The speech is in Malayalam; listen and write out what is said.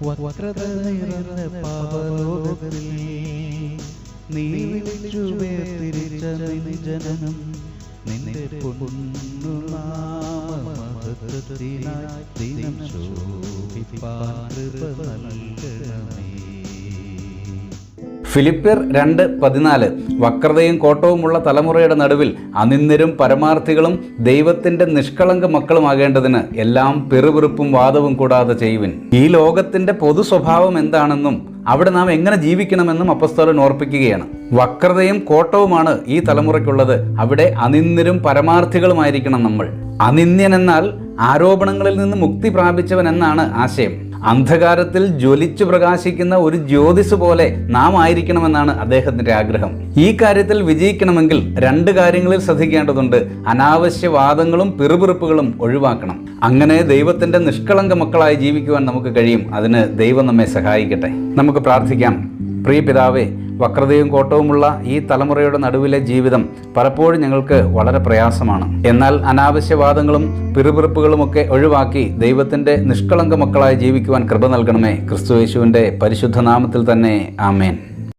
വക്രത നിറഞ്ഞ പാപലോകത്തിൽ നീ വിളിച്ചു വേർതിരിച്ച നിജനം നിന്റെ പൊന്നുനാമഹത്വത്തിനായി ദിനം ശോഭിപ്പാൻ കൃപ നൽകണമേ ഫിലിപ്പിയർ രണ്ട് പതിനാല്. വക്രതയും കോട്ടവുമുള്ള തലമുറയുടെ നടുവിൽ അനിന്ദരും പരമാർത്ഥികളും ദൈവത്തിന്റെ നിഷ്കളങ്ക മക്കളുമാകേണ്ടതിന് എല്ലാം പിറുപിറുപ്പും വാദവും കൂടാതെ ചെയ്യുവിൻ. ഈ ലോകത്തിന്റെ പൊതു സ്വഭാവം എന്താണെന്നും അവിടെ നാം എങ്ങനെ ജീവിക്കണമെന്നും അപ്പസ്തോലൻ ഓർപ്പിക്കുകയാണ്. വക്രതയും കോട്ടവുമാണ് ഈ തലമുറയ്ക്കുള്ളത്. അവിടെ അനിന്ദരും പരമാർത്ഥികളുമായിരിക്കണം നമ്മൾ. അനിന്യൻ എന്നാൽ ആരോപണങ്ങളിൽ നിന്ന് മുക്തി പ്രാപിച്ചവൻ എന്നാണ് ആശയം. അന്ധകാരത്തിൽ ജ്വലിച്ചു പ്രകാശിക്കുന്ന ഒരു ജ്യോതിസ് പോലെ നാം ആയിരിക്കണമെന്നാണ് അദ്ദേഹത്തിന്റെ ആഗ്രഹം. ഈ കാര്യത്തിൽ വിജയിക്കണമെങ്കിൽ രണ്ട് കാര്യങ്ങളിൽ ശ്രദ്ധിക്കേണ്ടതുണ്ട്. അനാവശ്യ വാദങ്ങളും പിറുപിറുപ്പുകളും ഒഴിവാക്കണം. അങ്ങനെ ദൈവത്തിന്റെ നിഷ്കളങ്ക മക്കളായി ജീവിക്കുവാൻ നമുക്ക് കഴിയും. അതിന് ദൈവം നമ്മെ സഹായിക്കട്ടെ. നമുക്ക് പ്രാർത്ഥിക്കാം. പ്രിയ പിതാവേ വക്രതയും കോട്ടവുമുള്ള ഈ തലമുറയുടെ നടുവിലെ ജീവിതം പലപ്പോഴും ഞങ്ങൾക്ക് വളരെ പ്രയാസമാണ്. എന്നാൽ അനാവശ്യവാദങ്ങളും പിറുപിറുപ്പുകളുമൊക്കെ ഒഴിവാക്കി ദൈവത്തിന്റെ നിഷ്കളങ്ക മക്കളായി ജീവിക്കുവാൻ കൃപ നൽകണമേ. ക്രിസ്തു യേശുവിന്റെ പരിശുദ്ധ നാമത്തിൽ തന്നെ ആമേൻ.